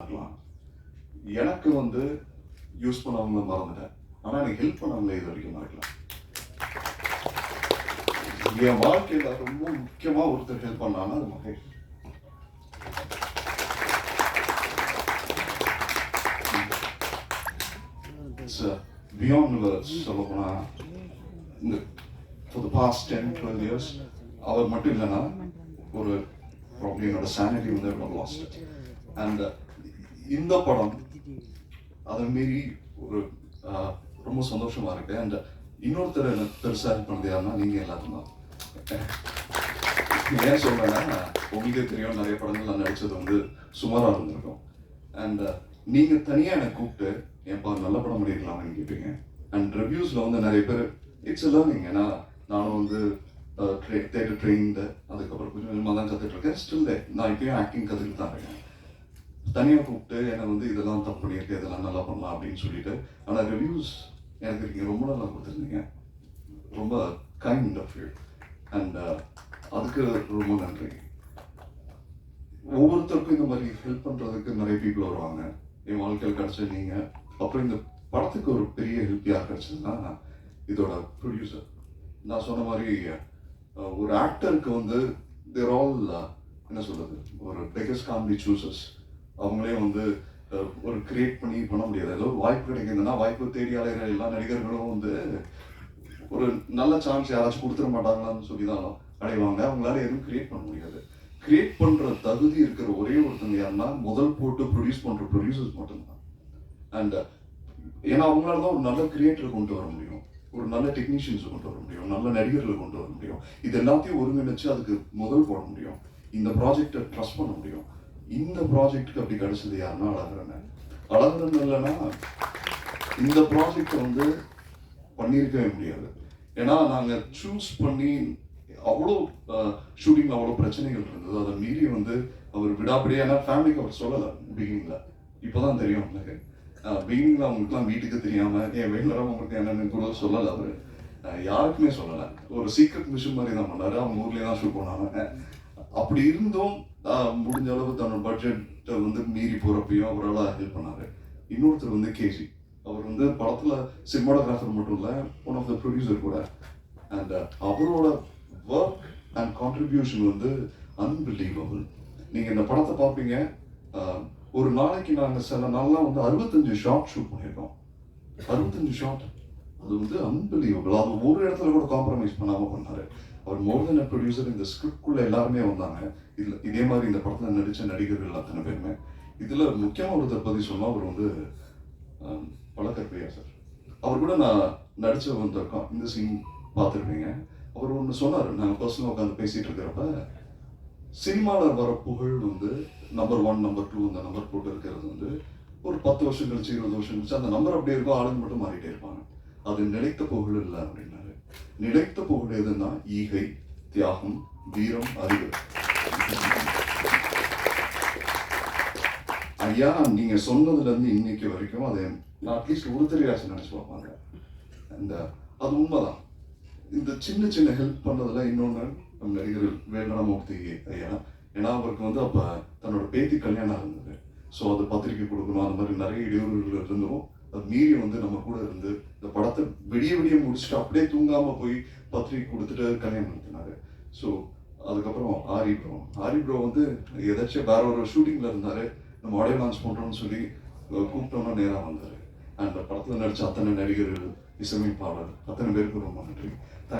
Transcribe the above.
இருக்கலாம் எனக்கு வந்து யூஸ் பண்ணவங்க மறந்துட்டேன். ஆனா எனக்கு ஹெல்ப் பண்ணவங்க இது வரைக்கும் மறக்கலாம் என் வாழ்க்கையில ரொம்ப முக்கியமா ஒருத்தர் ஹெல்ப் பண்ணான்னா அது மகேஷ். பியாண்ட் சொல்ல போனா இந்த for the past ten twelve years அவர் மட்டும் இல்லைன்னா ஒரு ப்ராப்ளம் என்னோட சானிட்டி வந்து லாஸ்ட் அண்ட் இந்த படம் அதை மீறி ஒரு ரொம்ப சந்தோஷமா இருக்கு. அண்ட் இன்னொருத்தர் எனக்கு பெருசா ஹெல்ப் பண்ணது யாருன்னா நீங்க எல்லாரும் தான். ஏன் சொல்றேன்னா உங்களுக்கே தெரியும் நிறைய படங்கள் நான் நடிச்சது வந்து சுமாரா இருந்திருக்கும். அண்ட் நீங்க தனியா எனக்கு கூப்பிட்டு ஏன்பா நல்ல படம் பண்ணிருக்கலாம்னு கேட்டீங்க. அண்ட் ரிவ்யூஸ்ல வந்து நிறைய பேர் இட்ஸ் லேர்னிங் ஏன்னா நானும் வந்து தேட்டர் ட்ரெயின்டு அதுக்கப்புறம் கொஞ்சம் கொஞ்சமாக தான் கற்றுட்டு இருக்கேன். ஸ்டில் நான் இப்பயும் ஆக்டிங் கற்றுக்கிட்டு தான் இருக்கேன். தனியாக கூப்பிட்டு என்னை வந்து இதெல்லாம் தப்பு பண்ணியிருக்கு இதெல்லாம் நல்லா பண்ணலாம் அப்படின்னு சொல்லிட்டு ஆனால் ரிவ்யூஸ் எனக்கு நீங்கள் ரொம்ப நல்லா கொடுத்துருந்தீங்க. ரொம்ப கைண்ட் ஆஃப் யூ அண்ட் அதுக்கு ரொம்ப நன்றி. ஒவ்வொருத்தருக்கும் இந்த மாதிரி ஹெல்ப் பண்ணுறதுக்கு நிறைய பீப்புள் வருவாங்க. என் வாழ்க்கையில் கிடச்ச நீங்கள் அப்புறம் இந்த படத்துக்கு ஒரு பெரிய ஹெல்ப் யார் கிடச்சதுன்னா இதோட ப்ரொடியூசர் நான் சொன்ன மாதிரி ஒரு ஆக்டருக்கு வந்து தேர் ஆல் uh, என்ன சொல்கிறது ஒரு பிகஸ்ட் காமெடி சூசஸ் அவங்களே வந்து ஒரு கிரியேட் பண்ணி பண்ண முடியாது. ஏதோ வாய்ப்பு கிடைக்குதுன்னா வாய்ப்பு தேடி அலைகிற எல்லா நடிகர்களும் வந்து ஒரு நல்ல சான்ஸ் யாராச்சும் கொடுத்துட மாட்டாங்களான்னு சொல்லி தான் அடைவாங்க. அவங்களால எதுவும் கிரியேட் பண்ண முடியாது. கிரியேட் பண்ற தகுதி இருக்கிற ஒரே ஒருத்தங்க யாருன்னா முதல் போட்டு ப்ரொடியூஸ் பண்ற ப்ரொடியூசர்ஸ் மட்டும்தான். அண்ட் ஏன்னா அவங்களால தான் ஒரு நல்ல கிரியேட்டர் கொண்டு வர முடியும். ஒரு நல்ல டெக்னீஷியன்ஸை கொண்டு வர முடியும். நல்ல நடிகர்களை கொண்டு வர முடியும். இது எல்லாத்தையும் ஒருங்கிணைச்சு அதுக்கு முதல் போட முடியும். இந்த ப்ராஜெக்டை ட்ரஸ்ட் பண்ண முடியும். இந்த ப்ராஜெக்ட்டுக்கு அப்படி கிடைச்சது யாருன்னா அழகிறன அழகிறன் இல்லைன்னா இந்த ப்ராஜெக்டை வந்து பண்ணியிருக்கவே முடியாது. ஏன்னா நாங்கள் சூஸ் பண்ணி அவ்வளோ ஷூட்டிங்கில் அவ்வளோ பிரச்சனைகள் இருந்தது. அதை மீறி வந்து அவர் விடாப்படியே ஏன்னா ஃபேமிலிக்கு அவர் சொல்லலை பிகினிங்கில் இப்போ தான் தெரியும் எனக்கு பிகினிங்கில் அவங்களுக்குலாம் வீட்டுக்கு தெரியாமல் என் வெளியில் அவங்களுக்கு என்னென்னு கூட சொல்லலை அவர். யாருக்குமே சொல்லலை. ஒரு சீக்ரெட் மிஷன் மாதிரி தான் பண்ணாரு. அவங்க ஊர்லேயே தான் ஷூட் பண்ணாங்க. அப்படி இருந்தும் முடிஞ்ச அளவு தன்னோட பட்ஜெட்டை வந்து மீறி போகிறப்பையும் அவரால் ஹெல்ப் பண்ணார். இன்னொருத்தர் வந்து கேஜி அவர் வந்து படத்தில் சினிமாடோகிராஃபர் மட்டும் இல்லை ஒன் ஆஃப் த ப்ரொடியூசர் கூட. அண்ட் uh, அவரோட ஒர்க் அண்ட் கான்ட்ரிபியூஷன் வந்து அன்பிலீவபிள் நீங்கள் இந்த படத்தை பார்ப்பீங்க ஒரு நாளைக்கு நாங்கள் சில நாள்லாம் வந்து அறுபத்தஞ்சு ஷாட் ஷூட் பண்ணியிருக்கோம் அறுபத்தஞ்சு ஷாட் அது வந்து அன்பிலீவபிள் அவர் ஒரு இடத்துல கூட காம்ப்ரமைஸ் பண்ணாமல் பண்ணார். அவர் மோர் தென் ப்ரொடியூசர் இந்த ஸ்கிரிப்ட்குள்ளே எல்லாருமே வந்தாங்க. இதில் இதே மாதிரி இந்த படத்தில் நடித்த நடிகர்கள் அத்தனை பேருமே. இதில் முக்கியமாக ஒருத்தர் பற்றி சொன்னால் அவர் வந்து ஆம், பழக்கற்பையா சார். அவர் கூட நான் நடிச்ச வந்திருக்கோம். இந்த சீன் பார்த்துருப்பீங்க. அவர் ஒன்று சொன்னார். நாங்கள் பர்சனலாக உட்காந்து பேசிகிட்டு இருக்கிறப்ப சினிமாவில் வர புகழ் வந்து நம்பர் ஒன் நம்பர் டூ அந்த நம்பர் போட்டு இருக்கிறது வந்து ஒரு பத்து வருஷம் கழிச்சு இருபது வருஷம் கழிச்சு அந்த நம்பர் அப்படியே இருக்கும். ஆளுங்க மட்டும் மாறிட்டே இருப்பாங்க. அது நிலைத்த புகழ் இல்லை அப்படின்னாரு. நிலைத்த புகழ் எதுன்னா ஈகை தியாகம் வீரம் அறிவு. ஐயா நீங்க சொன்னதுல இருந்து இன்னைக்கு வரைக்கும் அதை நான் அட்லீஸ்ட் ஒரு தெரியாசம் நினைச்சு பார்ப்பாங்க. அந்த அது உண்மைதான். இந்த சின்ன சின்ன ஹெல்ப் பண்ணதுல இன்னொன்று நம்ம நடிகர் வேங்கடமூர்த்தி ஐயா. ஏன்னா அவருக்கு வந்து அப்ப தன்னோட பேத்தி கல்யாணம் இருந்தது ஸோ அது பத்திரிக்கை கொடுக்கணும் அந்த மாதிரி நிறைய இடையூறுகள் இருந்தும் அது மீறி வந்து நம்ம கூட இருந்து இந்த படத்தை விடிய விடிய முடிச்சுட்டு அப்படியே தூங்காம போய் பத்திரிக்கை கொடுத்துட்டு கல்யாணம் நடத்தினாரு. ஸோ அதுக்கப்புறம் ஆரி ப்ரோ ஆரி ப்ரோ வந்து ஏதாச்சும் வேற ஒரு ஷூட்டிங்ல இருந்தாரு. நம்ம உடைய லான்ச் பண்றோம்னு சொல்லி கூப்பிட்டோம்னா நேரா வந்தாரு. அந்த படத்துல நடிச்ச அத்தனை நடிகர்கள் இசையமைப்பாளர் அத்தனை பேருக்கு ரொம்ப நன்றி.